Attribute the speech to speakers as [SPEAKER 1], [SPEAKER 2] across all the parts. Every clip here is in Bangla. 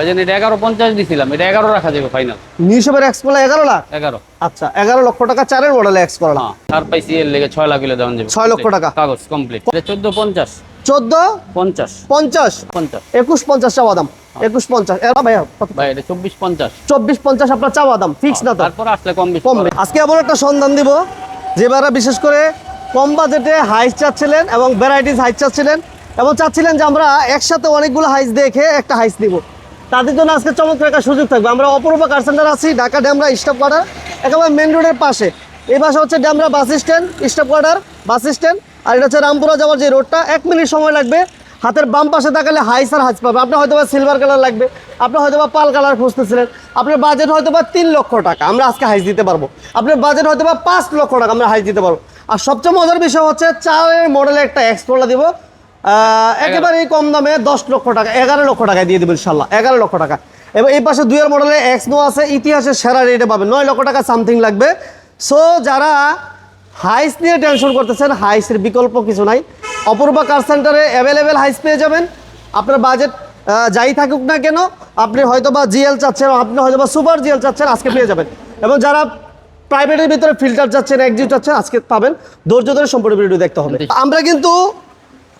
[SPEAKER 1] এটা এগারো পঞ্চাশ দিছিলাম এটা এগারো রাখা যাবে ফাইনাল
[SPEAKER 2] এক্স করলা এগারো লাখ?
[SPEAKER 1] এগারো।
[SPEAKER 2] আচ্ছা এগারো লক্ষ টাকা চারের মডেলে এক্স করলা
[SPEAKER 1] হ্যাঁ পাইছি এর লেগে ছয় লাখ হলে দেওয়া যাবে।
[SPEAKER 2] ছয় লক্ষ টাকা।
[SPEAKER 1] কাগজ কমপ্লিট এটা চোদ্দ পঞ্চাশ।
[SPEAKER 2] চোদ্দ?
[SPEAKER 1] পঞ্চাশ।
[SPEAKER 2] পঞ্চাশ?
[SPEAKER 1] পঞ্চাশ।
[SPEAKER 2] একুশ পঞ্চাশ চাওয়া দাম একুশ পঞ্চাশ। ভাইয়া
[SPEAKER 1] ভাই এটা চব্বিশ পঞ্চাশ।
[SPEAKER 2] চব্বিশ পঞ্চাশ আপনার চাওয়া দাম ফিক্স না
[SPEAKER 1] তারপর আসলে কম
[SPEAKER 2] কমবে আজকে এমন একটা সন্ধান দিব যেবারে বিশেষ করে কম বাজেটে হাইস চাচ্ছিলেন এবং ভ্যারাইটিস হাইস চাচ্ছিলেন এবং চাচ্ছিলেন যে আমরা একসাথে অনেকগুলো হাইস দেখে একটা হাইস দিব। তাদের জন্য আজকে চমৎকার একটা সুযোগ থাকবে। আমরা অপূর্ব কার সেন্টার আছি, ঢাকা ড্যামরা স্টপ কোয়ার্টার একেবারে মেন রোডের পাশে। এই পাশে হচ্ছে Demra bus stand stop quarter bus stand আর এটা হচ্ছে রামপুরা যাওয়ার যে রোডটা এক মিনিট সময় লাগবে। হাতের বাম পাশে তাকালে হাইস আর হাইস পাবে। আপনার হয়তো বা সিলভার কালার লাগবে আপনার হয়তো বা পাল কালার খুঁজতেছিলেন। আপনার বাজেট হয়তো বা তিন লক্ষ টাকা, আমরা আজকে হাইস দিতে পারব। আপনার বাজেট হয়তো বা পাঁচ লক্ষ টাকা আমরা হাইস দিতে পারব। আর সবচেয়ে মজার বিষয় হচ্ছে চারের মডেলের একটা এক্সপ্লোরা দিব। একেবারেই কম দামে দশ লক্ষ টাকা এগারো লক্ষ টাকায় দিয়ে দেবো ইনশাল্লাহ এগারো লক্ষ টাকা। এবং এই পাশে দুইয়ের মডেলে এক্স নো আছে ইতিহাসের সেরা রেটে পাবেন নয় লক্ষ টাকা সামথিং লাগবে। সো যারা হাইস নিয়ে টেনশন করতেছেন হাইসের বিকল্প কিছু নাই। অপূর্বা কার সেন্টারে অ্যাভেলেবেল হাইস পেয়ে যাবেন। আপনার বাজেট যাই থাকুক না কেন আপনি হয়তো বা জিএল চাচ্ছেন আপনি হয়তো বা সুপার জিএল চাচ্ছেন আজকে পেয়ে যাবেন। এবং যারা প্রাইভেটের ভিতরে ফিল্টার চাচ্ছেন একজিউ চাচ্ছেন আজকে পাবেন ধৈর্য ধরে সম্পূর্ণ ভিডিও দেখতে হবে। আমরা কিন্তু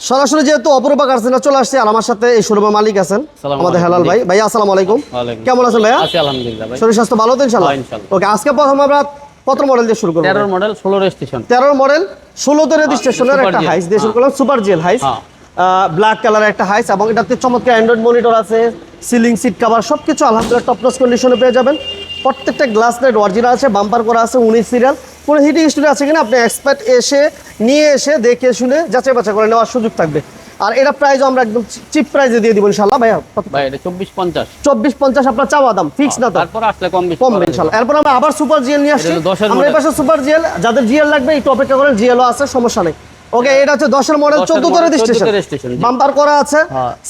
[SPEAKER 2] সরাসরি যেহেতু অপূর্বা কার সেন্টার চলে আসছে আর আমার সাথে এই শোরুমের মালিক আছেন আমাদের হেলাল ভাই। ভাই আসসালামু আলাইকুম। কেমন আছেন ভাইয়া?
[SPEAKER 1] আলহামদুলিল্লাহ ভাই।
[SPEAKER 2] শরীর স্বাস্থ্য ভালো তো ইনশাল্লাহ
[SPEAKER 1] হ্যাঁ,
[SPEAKER 2] ওকে আজকে প্রথম আমরা কত মডেল দিয়ে শুরু করব
[SPEAKER 1] তেরোর মডেল ষোলো রেজিস্ট্রেশন
[SPEAKER 2] তেরোর মডেল ষোলোতে রেজিস্ট্রেশনের
[SPEAKER 1] Super
[SPEAKER 2] একটা হাইস দিয়ে শুরু করলাম সুপার জেল হাইস। ব্ল্যাক কালারের একটা হাইস এবং এটাতে চমৎকার অ্যান্ড্রয়েড মনিটর আছে সিলিং সিট কাভার সব কিছু আলহামদুলিল্লাহ টপ নস কন্ডিশনে পেয়ে যাবেন। প্রত্যেকটা গ্লাস লাইট অরিজিনাল আছে বাম্পার করা আছে উনিশ সিরিয়াল কোনো হিটিং স্টোরি আছে কিনা আপনি এক্সপার্ট এসে নিয়ে এসে দেখে শুনে যাচাই বাছাই করে নেওয়ার সুযোগ থাকবে। আর এটা প্রাইসও আমরা একদম চিপ প্রাইসে দিয়ে দিব ইনশাল্লাহ ভাইয়া
[SPEAKER 1] ভাই এটা চব্বিশ পঞ্চাশ।
[SPEAKER 2] চব্বিশ পঞ্চাশ আপনার চাওয়া দাম ফিক্স না তো?
[SPEAKER 1] তারপর আসলে কম বেশি
[SPEAKER 2] কমবে
[SPEAKER 1] করা যাবে।
[SPEAKER 2] ইনশাল্লাহ এরপর আমরা আবার সুপার জিএল নিয়ে আসছি।
[SPEAKER 1] এটা হলো 10 এর
[SPEAKER 2] আমরা এই পাশে সুপার জিএল যাদের জিএল লাগবে একটু অপেক্ষা করেন জিএলও আছে সমস্যা নেই। ওকে এটা হচ্ছে দশের মডেল
[SPEAKER 1] 10 এর
[SPEAKER 2] তো
[SPEAKER 1] 14
[SPEAKER 2] রেজিস্ট্রেশন
[SPEAKER 1] তে registration, জি।
[SPEAKER 2] বাম্পার করা আছে।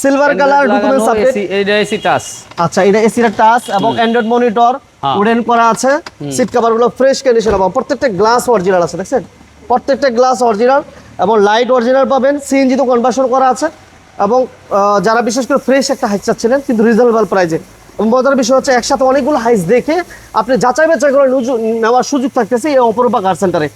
[SPEAKER 2] সিলভার কালার
[SPEAKER 1] লাগানো,
[SPEAKER 2] documents update
[SPEAKER 1] AC AC touch
[SPEAKER 2] আচ্ছা এটা এসির টাচ এবং অ্যান্ড্রয়েড মনিটর। উডেন করা আছে সিট কভারগুলো ফ্রেশ কন্ডিশন পাবেন। প্রত্যেকটা গ্লাস অরিজিনাল আছে দেখছেন? প্রত্যেকটা গ্লাস অরিজিনাল এবং লাইট অরিজিনাল পাবেন সিএনজি তো কনভার্সন করা আছে। এবং যারা বিশেষ করে ফ্রেশ একটা হাইস চাচ্ছিলেন কিন্তু রিজনেবল প্রাইজে এবং মজার বিষয় হচ্ছে একসাথে অনেকগুলো হাইস দেখে আপনি যাচাই বাচাই করে নুজু- নেওয়ার সুযোগ থাকতেছে এই অপরূপা কার সেন্টারে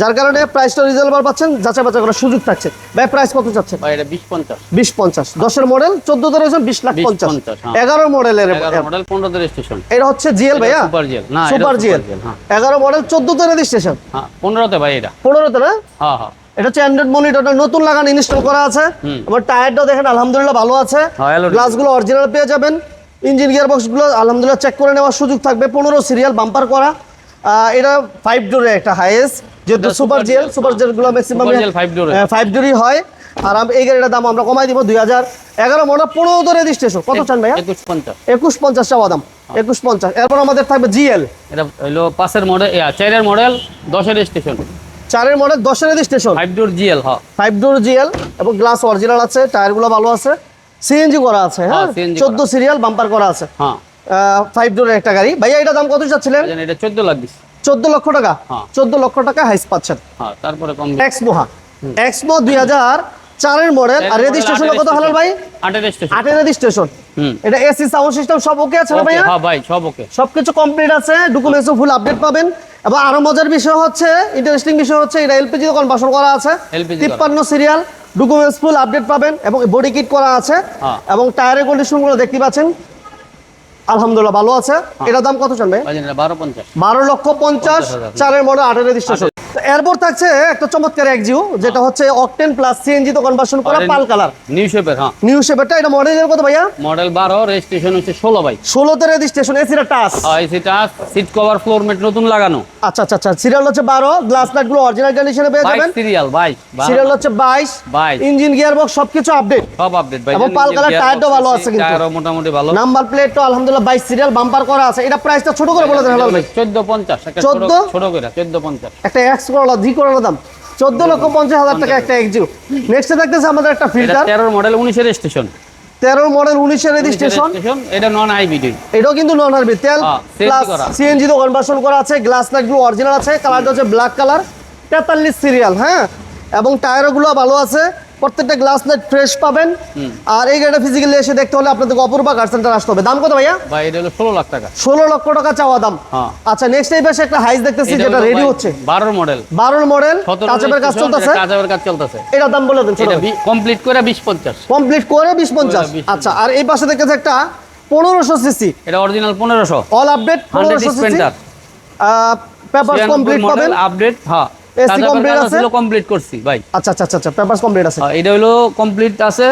[SPEAKER 2] যার কারণে প্রাইসটা রিজনেবল পাচ্ছেন যাচাই বাছাই করার সুযোগ থাকছে। ভাই প্রাইস কত চাচ্ছেন?
[SPEAKER 1] ভাই এটা বিশ পঞ্চাশ।
[SPEAKER 2] বিশ পঞ্চাশ। দশের মডেল চোদ্দ রয়েছেন বিশ লাখ
[SPEAKER 1] 20
[SPEAKER 2] পঞ্চাশ
[SPEAKER 1] পঞ্চাশ, হ্যাঁ।
[SPEAKER 2] এগারো মডেলের
[SPEAKER 1] এগারো মডেল পনেরোতে রেজিস্ট্রেশন
[SPEAKER 2] এটা হচ্ছে জিএল ভাইয়া?
[SPEAKER 1] Super GL, না,
[SPEAKER 2] সুপার জিএল।
[SPEAKER 1] GL, হ্যাঁ।
[SPEAKER 2] এগারো মডেল চোদ্দতে রেজিস্ট্রেশন
[SPEAKER 1] হ্যাঁ পনেরোতে ভাই এটা।
[SPEAKER 2] পনেরোতে না?
[SPEAKER 1] হ্যাঁ হ্যাঁ।
[SPEAKER 2] এটা হচ্ছে অ্যান্ড্রয়েড মনিটরটা নতুন লাগানো ইনস্টল করা আছে। আমার টায়ারটাও দেখেন আলহামদুলিল্লাহ ভালো আছে।
[SPEAKER 1] হ্যাঁ,
[SPEAKER 2] গ্লাসগুলো অরিজিনাল পেয়ে যাবেন। ইঞ্জিন গিয়ার বক্সগুলো আলহামদুলিল্লাহ চেক করে নেওয়ার সুযোগ থাকবে। পনেরো সিরিয়াল বাম্পার করা। এটা ফাইভ ডোরের একটা হাইয়েস্ট যেহেতু সুপার
[SPEAKER 1] GL,
[SPEAKER 2] সুপার জিএলগুলো ম্যাক্সিমাম। ফাইভ ডোরই হয়। আর এই গাড়িটার দাম আমরা কমাই দিব দুই হাজার। এগারো মডেল পনেরো রেজিস্ট্রেশন কত চান ভাইয়া?
[SPEAKER 1] একুশ পঞ্চাশ।
[SPEAKER 2] একুশ পঞ্চাশ চাওয়া দাম। একুশ পঞ্চাশ। এরপর আমাদের থাকবে জিএল।
[SPEAKER 1] এটা হলো পাঁচের মডেল চারের মডেল দশের রেজিস্ট্রেশন
[SPEAKER 2] চারের মডেল দশের রেজিস্ট্রেশন
[SPEAKER 1] ফাইভ ডোর জিএল হ্যাঁ।
[SPEAKER 2] ফাইভ ডোর জিএল এবং গ্লাস অরিজিনাল আছে টায়ারগুলো ভালো আছে। সিএনজি করা আছে হ্যাঁ?
[SPEAKER 1] হ্যাঁ,
[SPEAKER 2] চোদ্দ সিরিয়াল বাম্পার করা আছে।
[SPEAKER 1] হ্যাঁ।
[SPEAKER 2] ফাইভ ডোরের একটা গাড়ি। ভাইয়া এটা দাম কত চাচ্ছিলেন?
[SPEAKER 1] এটা চোদ্দ লাখ দিচ্ছে।
[SPEAKER 2] চোদ্দ লক্ষ টাকা।
[SPEAKER 1] হ্যাঁ।
[SPEAKER 2] চোদ্দ লক্ষ টাকা হাইস পাচ্ছেন।
[SPEAKER 1] হ্যাঁ তারপরে
[SPEAKER 2] এক্সমো দুই হাজার চারের মডেল আর রেজিস্ট্রেশন কত হালাল ভাই?
[SPEAKER 1] আটের রেজিস্ট্রেশন
[SPEAKER 2] এটা এসি সাউন্ড সিস্টেম সব ওকে আছে না ভাইয়া?
[SPEAKER 1] হ্যাঁ ভাই সব ওকে
[SPEAKER 2] সবকিছু কমপ্লিট আছে ডকুমেন্টসও ফুল আপডেট পাবেন। এবং আরও মজার বিষয় হচ্ছে ইন্টারেস্টিং বিষয় হচ্ছে এটা এলপিজি কনভার্সন করা আছে।
[SPEAKER 1] LPG করা।
[SPEAKER 2] তিপ্পান্ন সিরিয়াল ডকুমেন্টস ফুল আপডেট পাবেন এবং বডি কিট করা আছে।
[SPEAKER 1] হ্যাঁ।
[SPEAKER 2] এবং টায়ারের কন্ডিশনগুলো দেখতে পাচ্ছেন। আলহামদুলিল্লাহ ভালো আছে।
[SPEAKER 1] হ্যাঁ।
[SPEAKER 2] এটার দাম কত
[SPEAKER 1] বারো পঞ্চাশ।
[SPEAKER 2] বারো লক্ষ পঞ্চাশ চারের মডেল আটের রেজিস্ট্রেশন। এরপর থাকছে একটা চমৎকার একজিও যেটা হচ্ছে অকটেন প্লাস সিএনজি তো কনভার্সন করা পাল কালার।
[SPEAKER 1] নিউ শেপের হ্যাঁ।
[SPEAKER 2] নিউ শেপেরটা এটা মডেলের কত ভাইয়া?
[SPEAKER 1] মডেল বারো রেজিস্ট্রেশন হচ্ছে ষোলো ভাই।
[SPEAKER 2] ষোলোতে রেজিস্ট্রেশন এসিটা টাচ।
[SPEAKER 1] সেটা সিট কভার ফ্লোর ম্যাট নতুন লাগানো।
[SPEAKER 2] আচ্ছা আচ্ছা আচ্ছা সিরিয়াল হচ্ছে বারো গ্লাস লাইটগুলো অরিজিনাল কন্ডিশনে পেয়ে যাবেন।
[SPEAKER 1] সিরিয়াল বাইশ
[SPEAKER 2] সিরিয়াল হচ্ছে বাইশ।
[SPEAKER 1] 22
[SPEAKER 2] ইঞ্জিন গিয়ার বক্স সবকিছু আপডেট
[SPEAKER 1] সব আপডেট ভাই
[SPEAKER 2] এবং পাল কালার টায়ারটাও ভালো আছে কিন্তু।
[SPEAKER 1] টায়ারও মোটামুটি ভালো।
[SPEAKER 2] নাম্বার প্লেটটা আলহামদুলিল্লাহ বাইশ সিরিয়াল বাম্পার করা আছে। এটা প্রাইসটা ছোট করে বলে দেন ভাই।
[SPEAKER 1] চোদ্দ পঞ্চাশ একটা
[SPEAKER 2] 14?
[SPEAKER 1] ছোট- করে চোদ্দ পঞ্চাশ।
[SPEAKER 2] একটা এক্স করলা জি করলা দাম। চোদ্দ লক্ষ পঞ্চাশ হাজার টাকা একটা এক্সিউ নেক্সটে থাকতেছে আমাদের একটা ফিল্টার
[SPEAKER 1] তেরোর মডেল উনিশের স্টেশন
[SPEAKER 2] তেরো মডেল উনিশের রেজিস্ট্রেশন
[SPEAKER 1] এটা নন আইবিডি
[SPEAKER 2] এটাও কিন্তু নন আইবি তেল প্লাস। সিএনজি তো কনভার্সন করা আছে গ্লাস লাগবে অরিজিনাল আছে কালারটা হচ্ছে ব্ল্যাক কালার তেতাল্লিশ সিরিয়াল হ্যাঁ? এবং টায়ারগুলো ভালো আছে। প্রত্যেকটা গ্লাস লাইট ফ্রেশ পাবেন। আর এই গাড়িটা ফিজিক্যালি এসে দেখতে হলে আপনাদেরকে অপূর্বা কার সেন্টার আসতে হবে। দাম কত ভাইয়া?
[SPEAKER 1] ভাই এটা হলো ষোলো লাখ টাকা।
[SPEAKER 2] ষোলো লক্ষ টাকা চাওয়া দাম।
[SPEAKER 1] হ্যাঁ।
[SPEAKER 2] আচ্ছা নেক্সট এই পাশে একটা হাইস দেখতেছি যেটা রেডি হচ্ছে।
[SPEAKER 1] বারোর মডেল
[SPEAKER 2] বারোর মডেল কাঁচাপের কাজ চলতেছে?
[SPEAKER 1] কাঁচাপের কাজ চলতেছে।
[SPEAKER 2] এটার দাম বলে দেন
[SPEAKER 1] এটা কমপ্লিট করে বিশ পঞ্চাশ।
[SPEAKER 2] কমপ্লিট করে বিশ পঞ্চাশ। আচ্ছা আর এই পাশে দেখতেছে একটা পনেরোশো সিসি
[SPEAKER 1] এটা অরিজিনাল পনেরোশো।
[SPEAKER 2] অল আপডেট পনেরোশো সিসি পেপার কমপ্লিট পাবেন।
[SPEAKER 1] আপডেট হ্যাঁ।
[SPEAKER 2] AC complete আছে?
[SPEAKER 1] কমপ্লিট করছি ভাই।
[SPEAKER 2] আচ্ছা আচ্ছা আচ্ছা আচ্ছা পেপার কমপ্লিট আছে।
[SPEAKER 1] এটা হলো কমপ্লিট আছে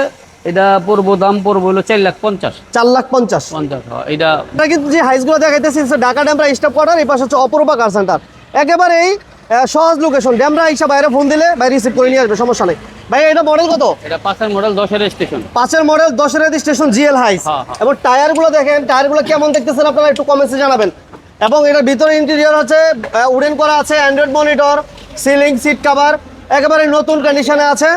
[SPEAKER 1] এটা পড়ব দাম পড়ব হলো চার লাখ পঞ্চাশ।
[SPEAKER 2] চার লাখ পঞ্চাশ।
[SPEAKER 1] পঞ্চাশ হ্যাঁ, এটা
[SPEAKER 2] কিন্তু যে হাইসগুলো দেখাইতেছি ঢাকা ড্যামরা স্টাফ কোয়ার্টার এই পাশে হচ্ছে অপরূপা কার সেন্টার একেবারেই আহ, সহজ লোকেশন ড্যামরা হিসা বাইরে ফোন দিলে ভাই রিসিভ করে নিয়ে আসবে সমস্যা নেই। ভাই এটা মডেল কত?
[SPEAKER 1] এটা পাঁচের মডেল দশের স্টেশন
[SPEAKER 2] পাঁচের মডেল দশের স্টেশন জিএল হাইস। এবং টায়ারগুলো দেখেন টায়ারগুলো কেমন দেখতেছেন আপনারা একটু কমেন্টসে জানাবেন। এবং এটার ভিতরে ইন্টেরিয়র আছে উডেন করা আছে Android monitor ceiling seat cover একেবারে নতুন কন্ডিশনে আছে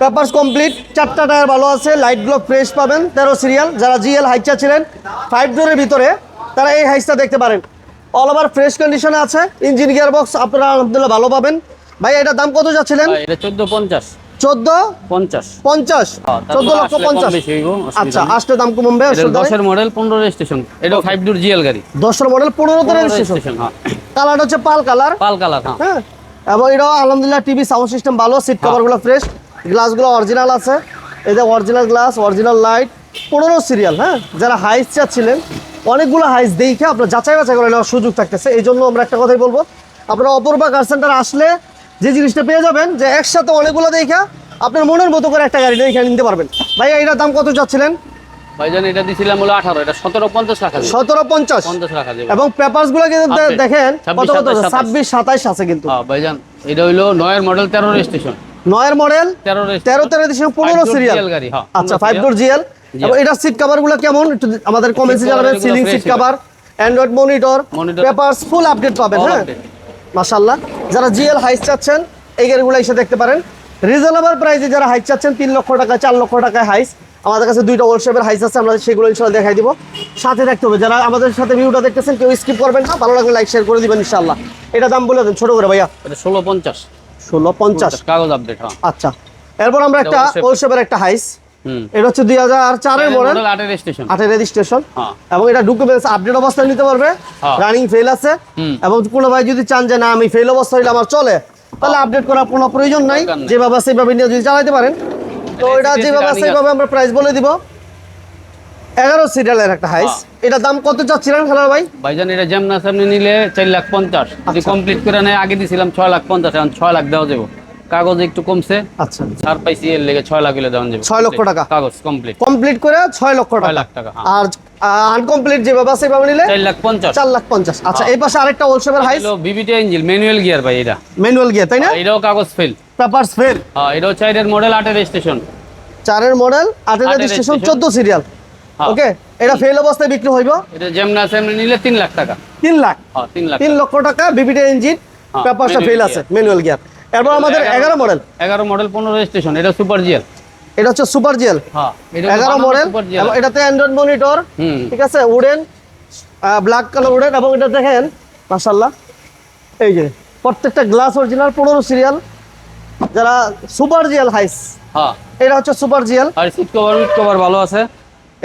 [SPEAKER 2] পেপারস কমপ্লিট চারটা টায়ার ভালো আছে লাইটগুলো ফ্রেশ পাবেন, তেরো সিরিয়াল যারা জিএল হাইচা ছিলেন ফাইভ ডোরের ভিতরে, তারা এই হাইসটা দেখতে পারেন। অল ওভার ফ্রেশ কন্ডিশনে আছে ইঞ্জিন গিয়ার বক্স আপনারা আলহামদুলিল্লাহ ভালো পাবেন। ভাই, এটার দাম কত যাচ্ছিলেন?
[SPEAKER 1] এটা চোদ্দ পঞ্চাশ।
[SPEAKER 2] চোদ্দ?
[SPEAKER 1] পঞ্চাশ।
[SPEAKER 2] পঞ্চাশ?
[SPEAKER 1] তারপর
[SPEAKER 2] চোদ্দ লক্ষ পঞ্চাশ। আচ্ছা। আসলে দাম কমবে
[SPEAKER 1] দশের মডেল পনেরো স্টেশন এটা ফাইভ ডোর জিএল গাড়ি।
[SPEAKER 2] দশের মডেল পনেরো রেজিস্ট্রেশন
[SPEAKER 1] স্টেশন হ্যাঁ।
[SPEAKER 2] কালার হচ্ছে পাল কালার
[SPEAKER 1] পাল কালার হ্যাঁ।
[SPEAKER 2] হ্যাঁ? এবং এটাও আলহামদুলিল্লাহ টিভি সাউন্ড সিস্টেম ভালো সিট। কভারগুলো ফ্রেশ গ্লাসগুলো অরিজিনাল আছে। অরিজিনাল গ্লাস অরিজিনাল লাইট পনেরো সিরিয়াল হ্যাঁ? যারা হাইস চাচ্ছিলেন অনেকগুলো হাইস দেখে আপনার যাচাই বাছাই করে নেওয়ার সুযোগ থাকতেছে। এই জন্য আমরা একটা কথাই বলব আপনারা অপূর্বা কার সেন্টার আসলে যে জিনিসটা পেয়ে যাবেন যে একসাথে অনেকগুলো দেখা আপনার মনের মতো করে একটা গাড়ি দেখে নিতে পারবেন। ভাই এটার দাম কত চাচ্ছিলেন?
[SPEAKER 1] ভাইজান এটা দিছিলাম হলো এটা রাখা রাখা যাবে।
[SPEAKER 2] এবং পেপারসগুলো কিন্তু দেখেন কত
[SPEAKER 1] 26, 27,
[SPEAKER 2] ছাব্বিশ সাতাইশ আছে কিন্তু।
[SPEAKER 1] হ্যাঁ ভাইজান এটা হইল নয়ের মডেল
[SPEAKER 2] নয়ের মডেল
[SPEAKER 1] তেরো
[SPEAKER 2] তেরো তেরো দিচ্ছে পনেরো সিরিয়াল
[SPEAKER 1] গাড়ি হ্যাঁ
[SPEAKER 2] আচ্ছা ফাইভ ডোর জিএল এবং এটার সিট কভারগুলো কেমন? একটু আমাদের কমেন্টসে জানাবেন। Ceiling seat cover Android monitor. Papers full update পাবেন হ্যাঁ? মাশাল্লাহ যারা জিএল হাইস চাচ্ছেন এই গাড়িগুলো এসে দেখতে পারেন। রিজনেবল প্রাইসে যারা হাইস চাচ্ছেন তিন লক্ষ টাকা চার লক্ষ টাকায় হাইস। আমাদের কাছে দুইটা ওল্ড শেপের হাইস আছে আমরা সেগুলো ইনশাল্লাহ দেখাই দিব। সাথে রাখতে হবে যারা আমাদের সাথে ভিডিওটা দেখতেছেন কেউ স্কিপ করবেন না ভালো লাগলে লাইক শেয়ার করে দিবেন ইনশাল্লাহ এটা দাম বলে দেন ছোট করে ভাইয়া।
[SPEAKER 1] এটা ষোলো পঞ্চাশ।
[SPEAKER 2] ষোলো পঞ্চাশ।
[SPEAKER 1] কাগজ আপডেট হ্যাঁ।
[SPEAKER 2] আচ্ছা। এরপর আমরা একটা
[SPEAKER 1] Double shape।
[SPEAKER 2] ওল্ড শেপের একটা হাইস। এটা হচ্ছে দুই হাজার চারের মডেল
[SPEAKER 1] আটের
[SPEAKER 2] রেজিস্ট্রেশন
[SPEAKER 1] হ্যাঁ।
[SPEAKER 2] এবং এটা ডকুমেন্টস আপডেট অবস্থায় নিতে পারবে।
[SPEAKER 1] হ্যাঁ।
[SPEAKER 2] রানিং ফেল আছে। এবং কোনো ভাই যদি চান যে না আমি ফেল অবস্থা হইলে আমার চলে তাহলে আপডেট করার কোনো প্রয়োজন নাই। যেভাবে আছে সেইভাবে নিয়ে যদি চালাতে পারেন। তো
[SPEAKER 1] এটা
[SPEAKER 2] যেভাবে আছে সেইভাবে আমরা প্রাইস বলে দিব। এগারো সিরিয়ালের একটা হাইস
[SPEAKER 1] হ্যাঁ।
[SPEAKER 2] এটা দাম কত চাচ্ছিলেন খেলার ভাই?
[SPEAKER 1] ভাইজান এটা যেমন সামনে নিলে চার লাখ পঞ্চাশ। যদি
[SPEAKER 2] আচ্ছা।
[SPEAKER 1] কমপ্লিট করে নেয় আগে দিছিলাম ছয় লাখ পঞ্চাশ এখন ছয় লাখ দেওয়া যাব। কাগজ একটু কমছে।
[SPEAKER 2] আচ্ছা।
[SPEAKER 1] ছাড় পাইছি এর লেগে ছয় লাখ হলে দেওয়া যাবে।
[SPEAKER 2] ছয় লক্ষ টাকা।
[SPEAKER 1] কাগজ কমপ্লিট
[SPEAKER 2] কমপ্লিট করে ছয় লক্ষ টাকা।
[SPEAKER 1] লাখ টাকা হ্যাঁ।
[SPEAKER 2] আর আনকমপ্লিট যেভাবে আছে সেইভাবে নিলে
[SPEAKER 1] চার লাখ পঞ্চাশ।
[SPEAKER 2] চার লাখ পঞ্চাশ। আচ্ছা
[SPEAKER 1] হ্যাঁ।
[SPEAKER 2] এই পাশে আরেকটা old Hiace
[SPEAKER 1] VVT engine manual gear ভাই এটা।
[SPEAKER 2] ম্যানুয়াল গিয়ার তাই না?
[SPEAKER 1] এটাও কাগজ ফেল
[SPEAKER 2] পেপারস ফেল
[SPEAKER 1] হ্যাঁ এটাও চাইরের মডেল আটের স্টেশন
[SPEAKER 2] চারের মডেল আটের
[SPEAKER 1] registration।
[SPEAKER 2] চোদ্দ সিরিয়াল
[SPEAKER 1] হ্যাঁ।
[SPEAKER 2] ওকে এটা ফেল অবস্থায় বিক্রি হইব।
[SPEAKER 1] এটা যেমন সামনে নিলে তিন লাখ টাকা।
[SPEAKER 2] তিন লাখ।
[SPEAKER 1] হ্যাঁ তিন লাখ
[SPEAKER 2] তিন লক্ষ টাকা বিবিটি ইঞ্জিন
[SPEAKER 1] হ্যাঁ,
[SPEAKER 2] পেপারসটা ফেল আছে ম্যানুয়াল গিয়ার এরপর আমাদের এগারো মডেল
[SPEAKER 1] এগারো মডেল পনেরো স্টেশন এটা সুপার জিএল
[SPEAKER 2] এটা হচ্ছে সুপার জিএল
[SPEAKER 1] হ্যাঁ এটা
[SPEAKER 2] এগারো মডেল এটাতে অ্যান্ড্রয়েড মনিটর ঠিক আছে উডেন ব্ল্যাক কালার উডেন এবং এটা দেখেন মাসাল্লাহ এই যে প্রত্যেকটা গ্লাস অরিজিনাল পনেরো সিরিয়াল যারা সুপার জিএল হাইস
[SPEAKER 1] হ্যাঁ।
[SPEAKER 2] এটা হচ্ছে সুপার জিএল
[SPEAKER 1] আর সিট কভার উইথ কভার ভালো আছে।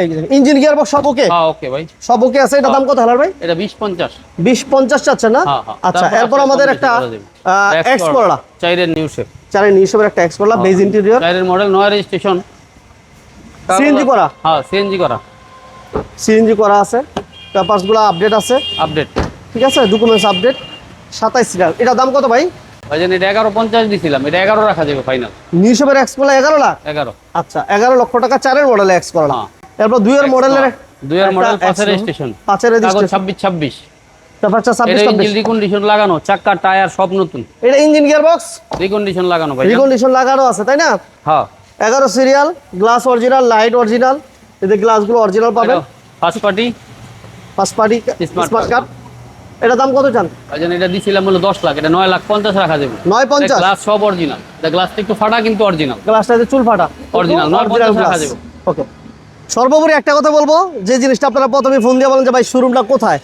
[SPEAKER 2] এই ইঞ্জিন গিয়ার বক্স সব ওকে
[SPEAKER 1] হ্যাঁ ওকে ভাই।
[SPEAKER 2] সব ওকে আছে? এটা দাম কত হালার ভাই?
[SPEAKER 1] এটা বিশ পঞ্চাশ।
[SPEAKER 2] বিশ পঞ্চাশ চাচ্ছে না?
[SPEAKER 1] হ্যাঁ, হ্যাঁ।
[SPEAKER 2] আচ্ছা এরপর আমাদের একটা। এক্স করলা
[SPEAKER 1] চাইরের নিউ শেপ
[SPEAKER 2] চারের হিসেবে একটা এক্স করলা বেজ ইন্টেরিয়র
[SPEAKER 1] চাইরের মডেল নয় রেজিস্ট্রেশন
[SPEAKER 2] সিএনজি করা?
[SPEAKER 1] হ্যাঁ সিএনজি করা।
[SPEAKER 2] সিএনজি করা আছে। পেপারসগুলো আপডেট আছে।
[SPEAKER 1] আপডেট
[SPEAKER 2] ঠিক আছে? ডকুমেন্টস আপডেট সাতাইশ সিরিয়াল। এটা দাম কত ভাই?
[SPEAKER 1] ভাইজান এটা এগারো পঞ্চাশ দিছিলাম। এটা এগারো রাখা যাবে ফাইনাল
[SPEAKER 2] নিউশেপের এক্স করলা এগারো লাখ?
[SPEAKER 1] এগারো।
[SPEAKER 2] আচ্ছা এগারো লক্ষ টাকা চারের মডেল এক্স করলা। এরপর দুইয়ের মডেলের
[SPEAKER 1] দুইয়ের মডেল পাঁচের রেজিস্ট্রেশন
[SPEAKER 2] পাঁচের রেজিস্ট্রেশন
[SPEAKER 1] ছাব্বিশ ছাব্বিশ।
[SPEAKER 2] পেপারটা ছাব্বিশ
[SPEAKER 1] এটা ইঞ্জিন রিকন্ডিশন লাগানো চাক্কা টায়ার সব নতুন।
[SPEAKER 2] এটা ইঞ্জিন গিয়ার বক্স
[SPEAKER 1] রিকন্ডিশন লাগানো ভাই
[SPEAKER 2] রিকন্ডিশন লাগানো আছে তাই না?
[SPEAKER 1] হ্যাঁ।
[SPEAKER 2] এগারো serial glass original light original গ্লাসগুলো অরিজিনাল পাবেন।
[SPEAKER 1] First party
[SPEAKER 2] first party smart card এটা দাম কত চান?
[SPEAKER 1] ভাইজান এটা দিছিলাম হলো দশ লাখ এটা নয় লাখ পঞ্চাশ রাখা যাবে।
[SPEAKER 2] নয় পঞ্চাশ?
[SPEAKER 1] গ্লাস সব অরিজিনাল এটা গ্লাসটা একটু ফাটা কিন্তু অরিজিনাল
[SPEAKER 2] গ্লাসটাতে চুল ফাটা।
[SPEAKER 1] Original, নয় পঞ্চাশ রাখা যাবে।
[SPEAKER 2] ওকে সর্বোপরি একটা কথা বলব, যে জিনিসটা আপনারা প্রথমে ফোন দিয়ে বলেন যে ভাই শোরুমটা কোথায়?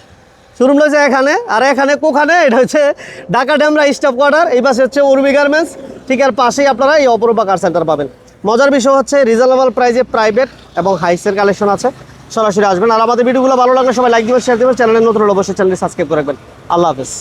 [SPEAKER 2] শোরুমটা হচ্ছে এখানে, আর এখানে কোখানে, এটা হচ্ছে ঢাকা ড্যামরা স্টাফ কোয়ার্টার এই পাশে হচ্ছে উর্মি গার্মেন্টস ঠিক আর পাশেই আপনারা এই অপরূপা কার সেন্টার পাবেন। মজার বিষয় হচ্ছে রিজনেবল প্রাইজে প্রাইভেট এবং হাইসের কালেকশন আছে। সরাসরি আসবেন, আর আমাদের ভিডিওগুলো ভালো লাগলে সবাই লাইক দিবেন শেয়ার দিবেন চ্যানেলের নতুন অবশ্যই চ্যানেলটি সাবস্ক্রাইব করে রাখবেন। আল্লাহ হাফেজ।